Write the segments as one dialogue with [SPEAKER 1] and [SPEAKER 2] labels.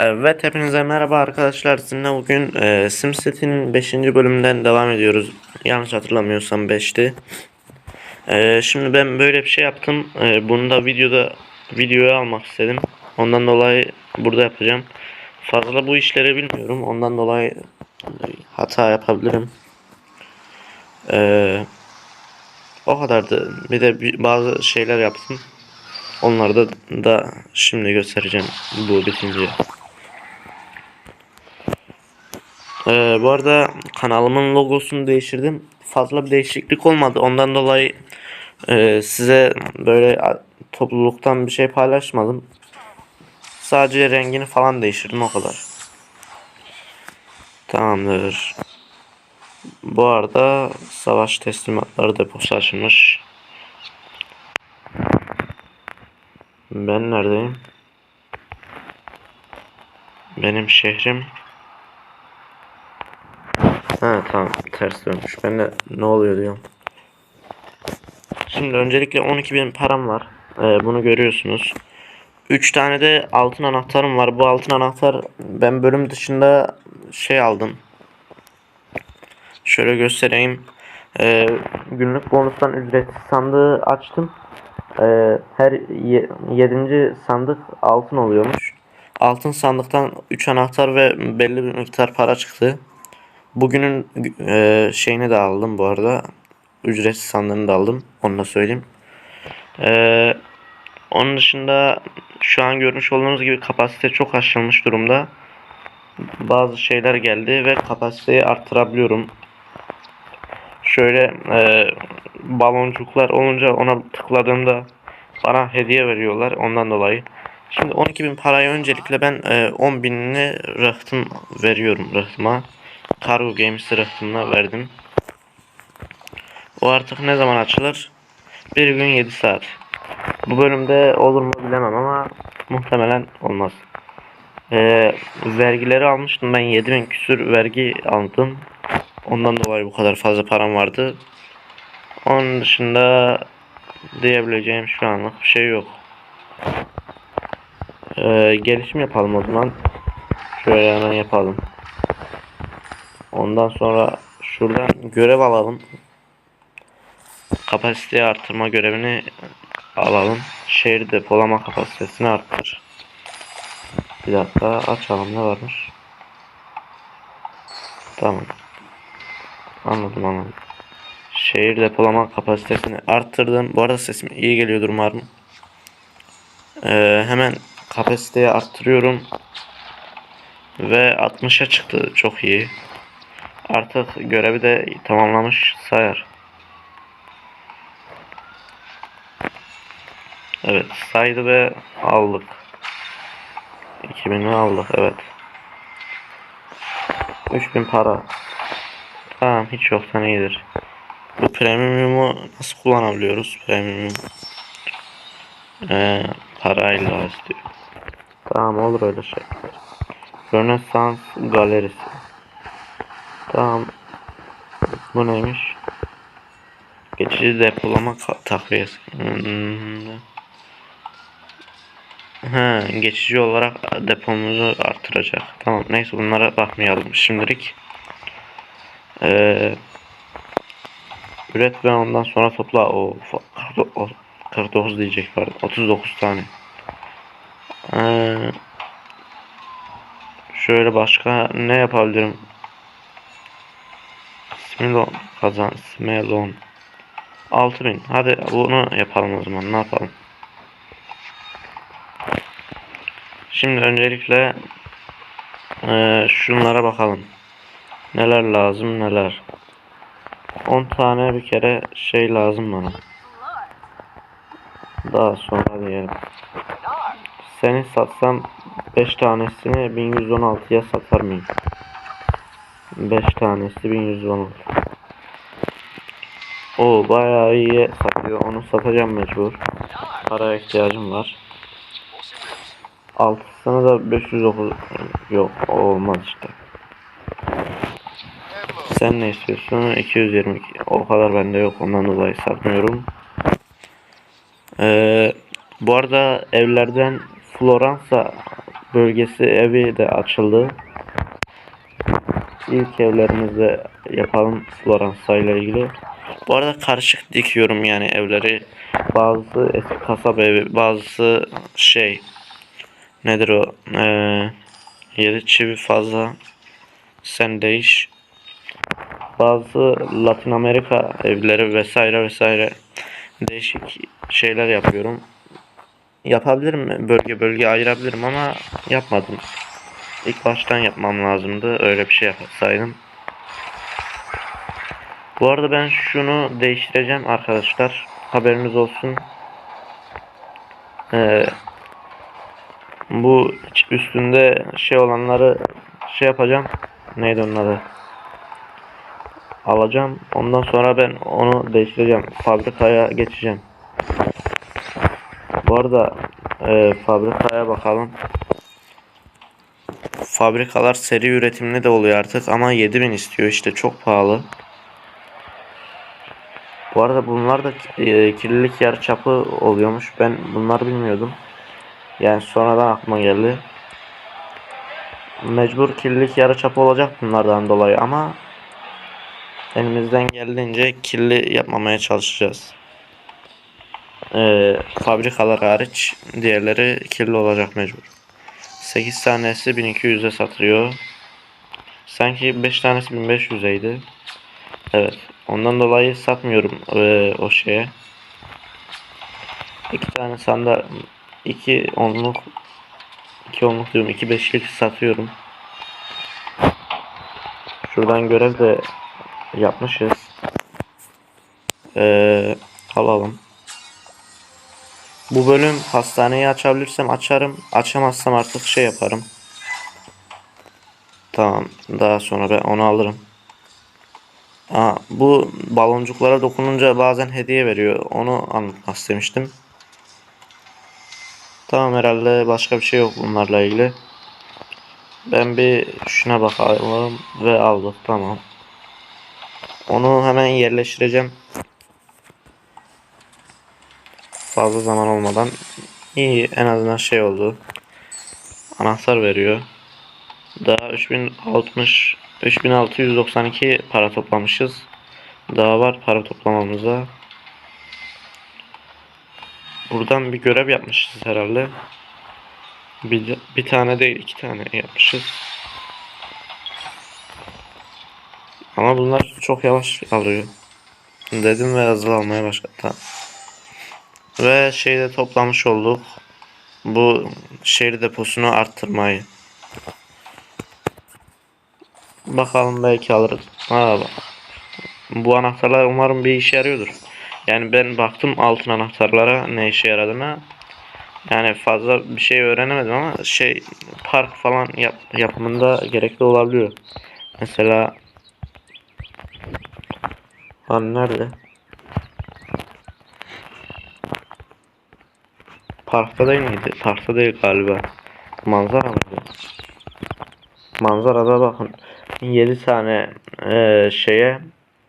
[SPEAKER 1] Evet hepinize merhaba arkadaşlar. Sizinle bugün e, SimCity'nin 5. bölümünden devam ediyoruz. Yanlış hatırlamıyorsam 5'ti. E, şimdi ben böyle bir şey yaptım. E, bunu da videoda videoya almak istedim. Ondan dolayı burada yapacağım. Fazla bu işleri bilmiyorum. Ondan dolayı hata yapabilirim. E, o kadardı. Bir de bazı şeyler yaptım. Onları da, da şimdi göstereceğim bu bitince. Ee, bu arada kanalımın logosunu değiştirdim. Fazla bir değişiklik olmadı. Ondan dolayı e, size böyle topluluktan bir şey paylaşmadım. Sadece rengini falan değiştirdim o kadar. Tamamdır. Bu arada savaş teslimatları deposu açılmış. Ben neredeyim? Benim şehrim Ha tamam ters dönmüş. Ben de ne oluyor diyorum. Şimdi öncelikle 12.000 param var. Ee, bunu görüyorsunuz. 3 tane de altın anahtarım var. Bu altın anahtar ben bölüm dışında şey aldım. Şöyle göstereyim. Ee, günlük bonustan ücretsiz sandığı açtım. Ee, her 7. sandık altın oluyormuş. Altın sandıktan 3 anahtar ve belli bir miktar para çıktı. Bugünün e, şeyini de aldım bu arada. Ücretsiz sandığını da aldım. Onu da söyleyeyim. E, onun dışında şu an görmüş olduğunuz gibi kapasite çok aşılmış durumda. Bazı şeyler geldi ve kapasiteyi arttırabiliyorum. Şöyle e, baloncuklar olunca ona tıkladığımda bana hediye veriyorlar ondan dolayı. Şimdi 12.000 parayı öncelikle ben e, 10.000'ini rıhtım veriyorum rıhtıma. Cargo Games rıhtımına verdim. O artık ne zaman açılır? Bir gün 7 saat. Bu bölümde olur mu bilemem ama muhtemelen olmaz. Ee, vergileri almıştım ben 7000 küsür vergi aldım. Ondan dolayı bu kadar fazla param vardı. Onun dışında diyebileceğim şu anlık bir şey yok. Ee, gelişim yapalım o zaman. Şöyle hemen yapalım. Ondan sonra şuradan görev alalım. Kapasiteyi artırma görevini alalım. Şehir depolama kapasitesini arttır. Bir dakika açalım ne varmış. Tamam. Anladım anladım. Şehir depolama kapasitesini arttırdım. Bu arada sesim iyi geliyordur umarım. Ee, hemen kapasiteyi arttırıyorum. Ve 60'a çıktı. Çok iyi. Artık görevi de tamamlamış sayar. Evet saydı ve aldık. 2000'i aldık evet. 3000 para. Tamam hiç yoktan iyidir. Bu premiumu nasıl kullanabiliyoruz? Premium ee, parayla istiyor. Tamam olur öyle şey. Rönesans galerisi. Tamam. Bu neymiş? Geçici depolama takviyesi. Hmm. Ha, geçici olarak depomuzu artıracak. Tamam neyse bunlara bakmayalım şimdilik. Ee, üret ve ondan sonra topla. O 49 diyecek pardon. 39 tane. Ee, şöyle başka ne yapabilirim? Smelon kazan. Smelon. 6000. Hadi bunu yapalım o zaman. Ne yapalım? Şimdi öncelikle eee, şunlara bakalım. Neler lazım neler. 10 tane bir kere şey lazım bana. Daha sonra diyelim. Seni satsam 5 tanesini 1116'ya satar mıyım? 5 tanesi 1116. O bayağı iyi satıyor. Onu satacağım mecbur. Paraya ihtiyacım var. Altısını da 509 yok olmaz işte. Sen ne istiyorsun? 222. O kadar bende yok. Ondan dolayı satmıyorum. Ee, bu arada evlerden Floransa bölgesi evi de açıldı. İlk evlerimizi yapalım Floransa ile ilgili. Bu arada karışık dikiyorum yani evleri. Bazısı eski kasaba evi, bazısı şey nedir o? Ee, yeri çivi fazla. Sen değiş. Bazı Latin Amerika evleri vesaire vesaire değişik şeyler yapıyorum. Yapabilirim bölge bölge ayırabilirim ama yapmadım. İlk baştan yapmam lazımdı. Öyle bir şey yapsaydım. Bu arada ben şunu değiştireceğim arkadaşlar. Haberiniz olsun. Ee, bu üstünde şey olanları şey yapacağım. Neydi onun adı? Alacağım. Ondan sonra ben onu değiştireceğim. Fabrikaya geçeceğim. Bu arada e, fabrikaya bakalım. Fabrikalar seri üretimli de oluyor artık ama 7000 istiyor işte çok pahalı. Bu arada bunlar da e, kirlilik yarıçapı oluyormuş. Ben bunları bilmiyordum. Yani sonradan aklıma geldi. Mecbur kirlilik yarıçapı olacak bunlardan dolayı ama elimizden geldiğince kirli yapmamaya çalışacağız. Ee, fabrikalar hariç diğerleri kirli olacak mecbur. 8 tanesi 1200'e satılıyor. Sanki 5 tanesi 1500'eydi. Evet. Ondan dolayı satmıyorum eee, o şeye. İki tane sanda iki onluk iki onluk diyorum iki beşlik satıyorum. Şuradan görev de yapmışız. Eee alalım. Bu bölüm hastaneyi açabilirsem açarım. Açamazsam artık şey yaparım. Tamam. Daha sonra ben onu alırım. Aa, bu baloncuklara dokununca bazen hediye veriyor. Onu anlatmak istemiştim. Tamam herhalde başka bir şey yok bunlarla ilgili. Ben bir şuna bakalım ve aldık tamam. Onu hemen yerleştireceğim. Fazla zaman olmadan. İyi en azından şey oldu. Anahtar veriyor. Daha 3060 3692 para toplamışız. Daha var para toplamamıza. Buradan bir görev yapmışız herhalde. Bir, bir tane değil iki tane yapmışız. Ama bunlar çok yavaş alıyor. Dedim ve hızlı almaya başladı. Ve şeyde toplamış olduk. Bu şehir deposunu arttırmayı. Bakalım belki alırız. Bak. Bu anahtarlar umarım bir işe yarıyordur. Yani ben baktım altın anahtarlara ne işe yaradığına. Yani fazla bir şey öğrenemedim ama şey park falan yap, yapımında gerekli olabiliyor. Mesela Lan nerede? Parkta değil miydi? Parkta değil galiba. Manzara mıydı? Manzarada bakın 7 tane eee, şeye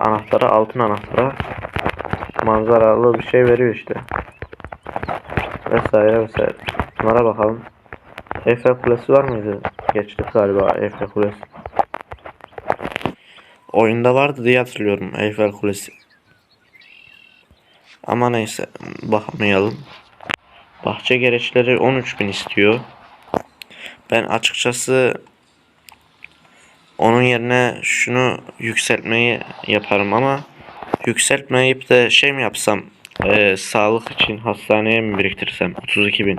[SPEAKER 1] anahtara altın anahtara manzaralı bir şey veriyor işte. Vesaire vesaire. Bunlara bakalım. Eiffel Kulesi var mıydı? Geçtik galiba Eiffel Kulesi. Oyunda vardı diye hatırlıyorum Eiffel Kulesi. Ama neyse bakamayalım. Bahçe gereçleri 13.000 istiyor. Ben açıkçası onun yerine şunu yükseltmeyi yaparım ama yükseltmeyip de şey mi yapsam eee, sağlık için hastaneye mi biriktirsem 32 bin.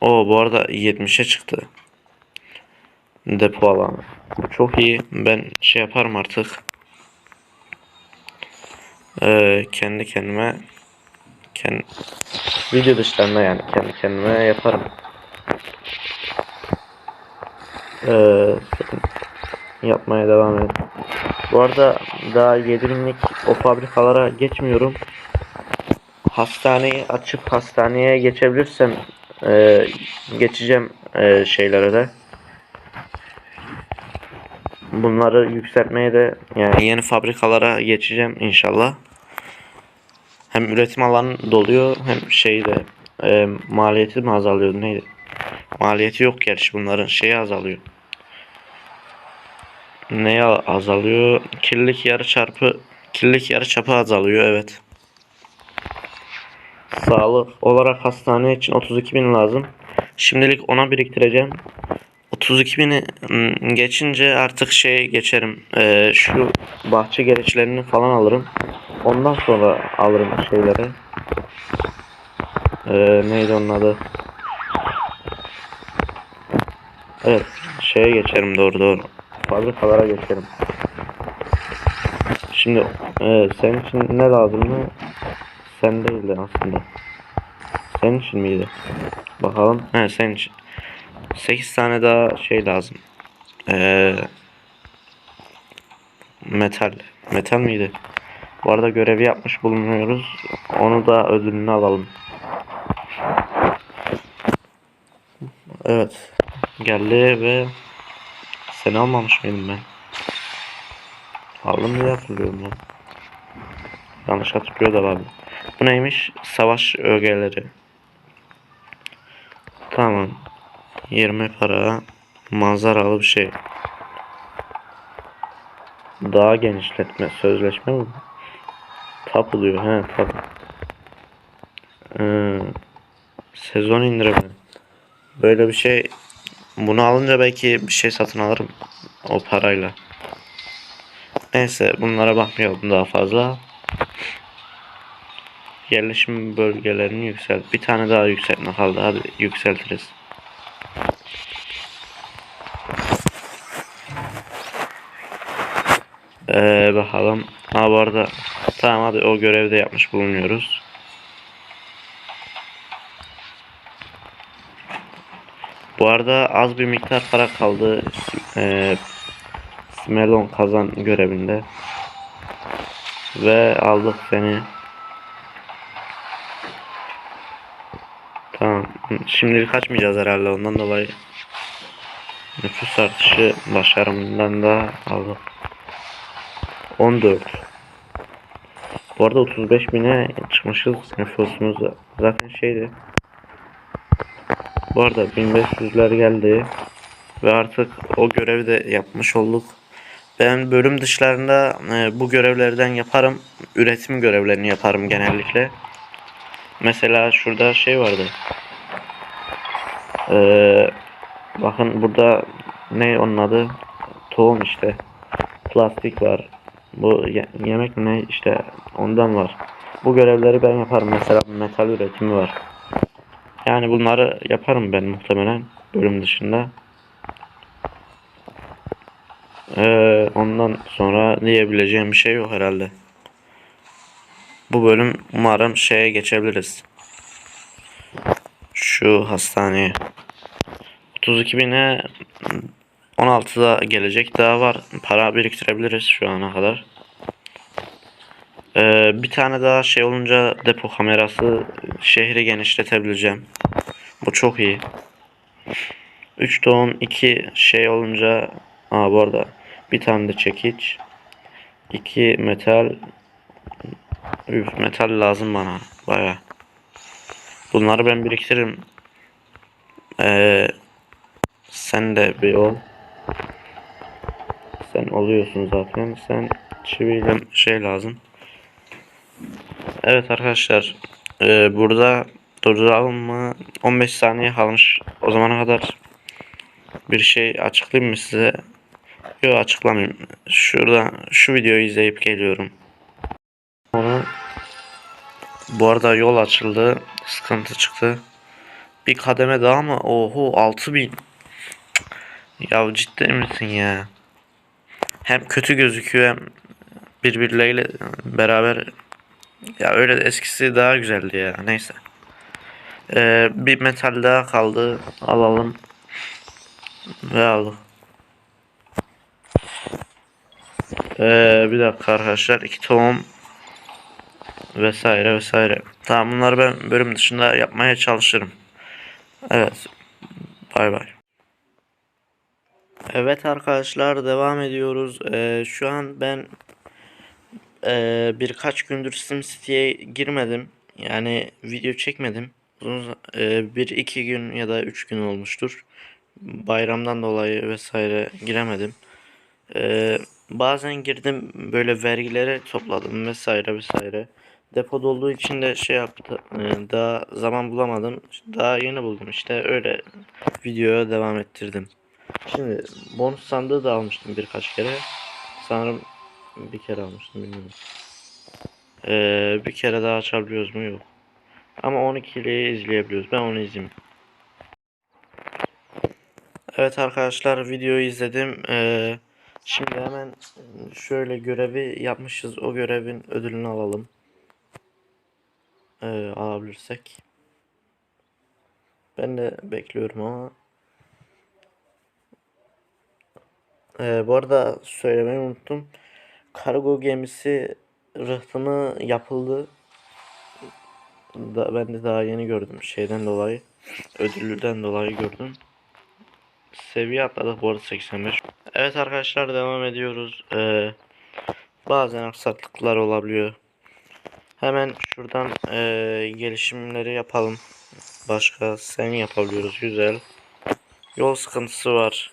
[SPEAKER 1] O bu arada 70'e çıktı. Depo alanı. Çok iyi. Ben şey yaparım artık. Eee, kendi kendime kendi video dışlarında yani kendi kendime yaparım. Eee, yapmaya devam edin. Bu arada daha 7000'lik o fabrikalara geçmiyorum. Hastaneyi açıp hastaneye geçebilirsem eee, geçeceğim eee, şeylere de. Bunları yükseltmeye de yani yeni fabrikalara geçeceğim inşallah. Hem üretim alanı doluyor hem şey de e, maliyeti mi azalıyor neydi? Maliyeti yok gerçi bunların şeyi azalıyor. Neye azalıyor? Kirlilik yarı çarpı kirlilik yarı çapı azalıyor evet. Sağlık olarak hastane için 32 bin lazım. Şimdilik ona biriktireceğim. 32 bini ım, geçince artık şey geçerim. Ee, şu bahçe gereçlerini falan alırım. Ondan sonra alırım şeyleri. Ee, neydi onun adı? Evet, şeye geçerim doğru doğru. Fabrikalara geçerim. Şimdi e, senin için ne lazımdı? Sen değildi aslında. Senin için miydi? Bakalım. He senin için. 8 tane daha şey lazım. Ee, metal. Metal miydi? Bu arada görevi yapmış bulunuyoruz. Onu da ödülünü alalım. Evet. Geldi ve seni almamış mıydım ben? Aldım diye hatırlıyorum ben. Yanlış hatırlıyor da abi. Bu neymiş? Savaş ögeleri. Tamam. 20 para. Manzaralı bir şey. Daha genişletme. Sözleşme mi? Tapu diyor. He tapu. Ee, sezon indirimi. Böyle bir şey. Bunu alınca belki bir şey satın alırım. O parayla. Neyse bunlara bakmayalım daha fazla. Yerleşim bölgelerini yükselt. Bir tane daha yükseltme kaldı. Hadi yükseltiriz. Ee, bakalım. Ha bu arada tamam hadi o görevi de yapmış bulunuyoruz. Bu arada az bir miktar para kaldı. Ee, Smelon kazan görevinde. Ve aldık seni. Tamam. Şimdilik kaçmayacağız herhalde ondan dolayı. Nüfus artışı başarımından da aldık. 14. Bu arada 35 bine çıkmışız nüfusumuz zaten şeydi. Bu arada 1500'ler geldi. Ve artık o görevi de yapmış olduk. Ben bölüm dışlarında e, bu görevlerden yaparım. Üretim görevlerini yaparım genellikle. Mesela şurada şey vardı. Ee, bakın burada ne onun adı? Tohum işte. Plastik var. Bu ye- yemek ne işte ondan var. Bu görevleri ben yaparım. Mesela metal üretimi var. Yani bunları yaparım ben muhtemelen bölüm dışında. Ee, ondan sonra diyebileceğim bir şey yok herhalde. Bu bölüm umarım şeye geçebiliriz. Şu hastaneye. 32 bine 16'da gelecek daha var. Para biriktirebiliriz şu ana kadar. Ee, bir tane daha şey olunca depo kamerası şehri genişletebileceğim. Bu çok iyi. 3 ton 2 şey olunca Aa bu arada bir tane de çekiç. 2 metal Üf, metal lazım bana baya. Bunları ben biriktiririm. Ee, sen de bir ol. Sen oluyorsun zaten. Sen çiviyle şey lazım. Evet arkadaşlar. ee, burada durduralım mı? 15 saniye kalmış. O zamana kadar bir şey açıklayayım mı size? Yok açıklamayayım. Şurada şu videoyu izleyip geliyorum. Sonra bu arada yol açıldı. Sıkıntı çıktı. Bir kademe daha mı? Oho 6000. Ya ciddi misin ya? Hem kötü gözüküyor hem birbirleriyle beraber ya öyle eskisi daha güzeldi ya. Neyse. Ee, bir metal daha kaldı. Alalım. Ve aldık. Ee, bir dakika arkadaşlar. iki tohum vesaire vesaire. Tamam bunları ben bölüm dışında yapmaya çalışırım. Evet. Bay bay. Evet arkadaşlar devam ediyoruz. Ee, şu an ben ee, birkaç gündür SimCity'ye girmedim. Yani video çekmedim. uzun e, bir iki gün ya da üç gün olmuştur. Bayramdan dolayı vesaire giremedim. E, bazen girdim böyle vergileri topladım vesaire vesaire. Depo dolduğu için de şey yaptı. e, daha zaman bulamadım. Daha yeni buldum işte öyle videoya devam ettirdim. Şimdi bonus sandığı da almıştım birkaç kere. Sanırım bir kere almıştım bilmiyorum. Ee, bir kere daha açabiliyoruz mu? Yok. Ama 12'liyi izleyebiliyoruz. Ben onu izleyeyim. Evet arkadaşlar videoyu izledim. Ee, şimdi hemen şöyle görevi yapmışız. O görevin ödülünü alalım. Ee, alabilirsek. Ben de bekliyorum ama. Ee, bu arada söylemeyi unuttum. Kargo gemisi rıhtımı yapıldı. Da, ben de daha yeni gördüm şeyden dolayı. Ödüllüden dolayı gördüm. Seviye atladık bu arada 85. Evet arkadaşlar devam ediyoruz. Ee, bazen aksaklıklar olabiliyor. Hemen şuradan ee, gelişimleri yapalım. Başka sen yapabiliyoruz. Güzel. Yol sıkıntısı var.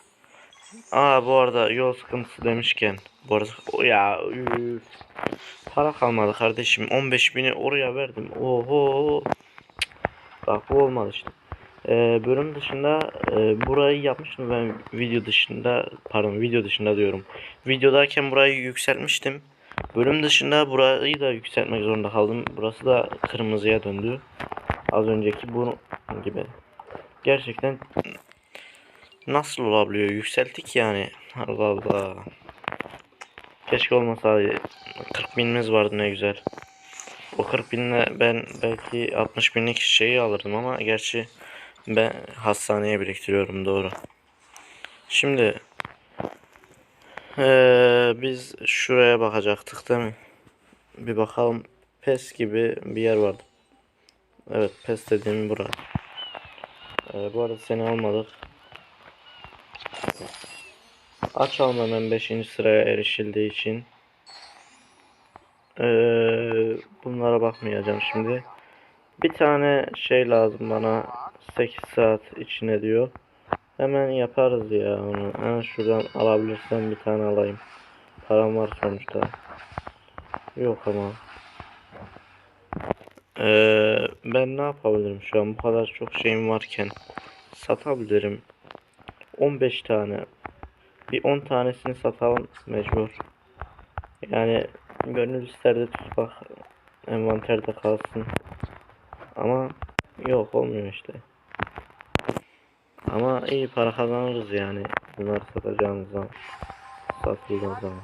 [SPEAKER 1] Aa bu arada yol sıkıntısı demişken. Bu arada ya üf. Para kalmadı kardeşim. 15 bini oraya verdim. Oho. Bak bu olmadı işte. Ee, bölüm dışında e, burayı yapmıştım ben video dışında pardon video dışında diyorum. Videodayken burayı yükseltmiştim. Bölüm dışında burayı da yükseltmek zorunda kaldım. Burası da kırmızıya döndü. Az önceki bu gibi. Gerçekten nasıl olabiliyor? Yükselttik yani. Allah Allah. Keşke olmasaydı. 40 binimiz vardı ne güzel. O 40 binle ben belki 60 binlik şeyi alırdım ama gerçi ben hastaneye biriktiriyorum doğru. Şimdi eee, biz şuraya bakacaktık değil mi? Bir bakalım. PES gibi bir yer vardı. Evet PES dediğim bura. Eee, bu arada seni almadık. Açalım hemen 5. sıraya erişildiği için. Eee, bunlara bakmayacağım şimdi. Bir tane şey lazım bana 8 saat içine diyor. Hemen yaparız ya onu. Hemen şuradan alabilirsem bir tane alayım. Param var sonuçta. Yok ama. Eee, ben ne yapabilirim şu an bu kadar çok şeyim varken satabilirim. 15 tane. Bir 10 tanesini satalım mecbur. Yani gönül ister de tutmak envanterde kalsın. Ama yok olmuyor işte. Ama iyi para kazanırız yani. Bunları satacağımız zaman. Satıldığı zaman.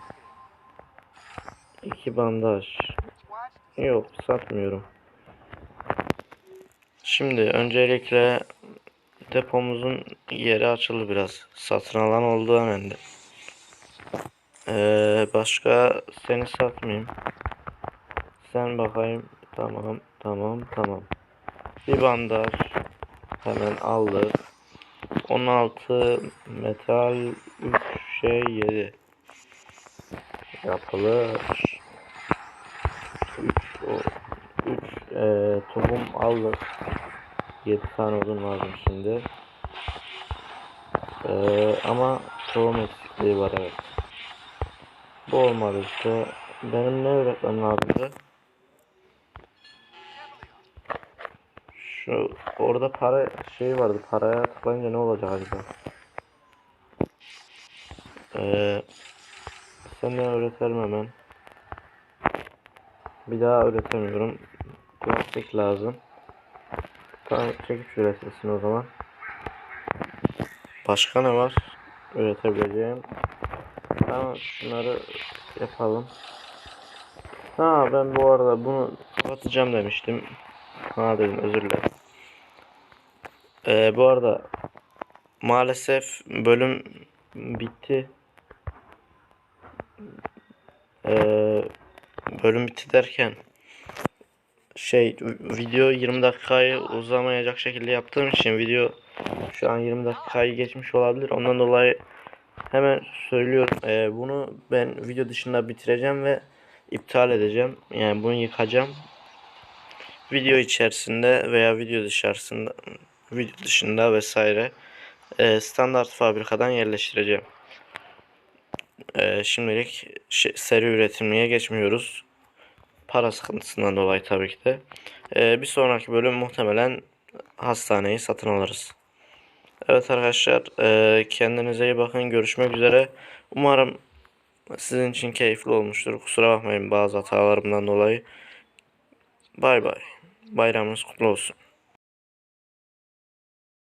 [SPEAKER 1] İki bandaj. Yok satmıyorum. Şimdi öncelikle depomuzun yeri açıldı biraz. Satın alan oldu hemen de. Ee, başka seni satmayayım. Sen bakayım. Tamam, tamam, tamam. Bir bandaj hemen aldık. 16 metal 3 şey 7 yapılır. 3 o 3 e, tohum aldık. 7 tane odun lazım şimdi. E, ama tohum eksikliği var evet. Bu olmadı işte. Benim ne öğretmem lazımdı? Şu orada para şey vardı. Paraya tıklayınca ne olacak acaba? Ee, senden öğretirim hemen. Bir daha öğretemiyorum. Plastik lazım. Tamam çekip üretsin o zaman. Başka ne var? Üretebileceğim. Tamam şunları yapalım. Ha ben bu arada bunu kapatacağım demiştim. Ha dedim özür dilerim. Ee, bu arada maalesef bölüm bitti. Ee, bölüm bitti derken şey video 20 dakikayı uzamayacak şekilde yaptığım için video şu an 20 dakikayı geçmiş olabilir. Ondan dolayı hemen söylüyorum. Ee, bunu ben video dışında bitireceğim ve iptal edeceğim. Yani bunu yıkacağım.
[SPEAKER 2] video içerisinde veya video dışarısında video dışında vesaire e, standart fabrikadan yerleştireceğim. E, şimdilik şey- seri üretimliğe geçmiyoruz. Para sıkıntısından dolayı tabii ki de. E, bir sonraki bölüm muhtemelen hastaneyi satın alırız. Evet arkadaşlar e, kendinize iyi bakın. Görüşmek üzere. Umarım sizin için keyifli olmuştur. Kusura bakmayın bazı hatalarımdan dolayı. Bay bay. Bayramınız kutlu olsun.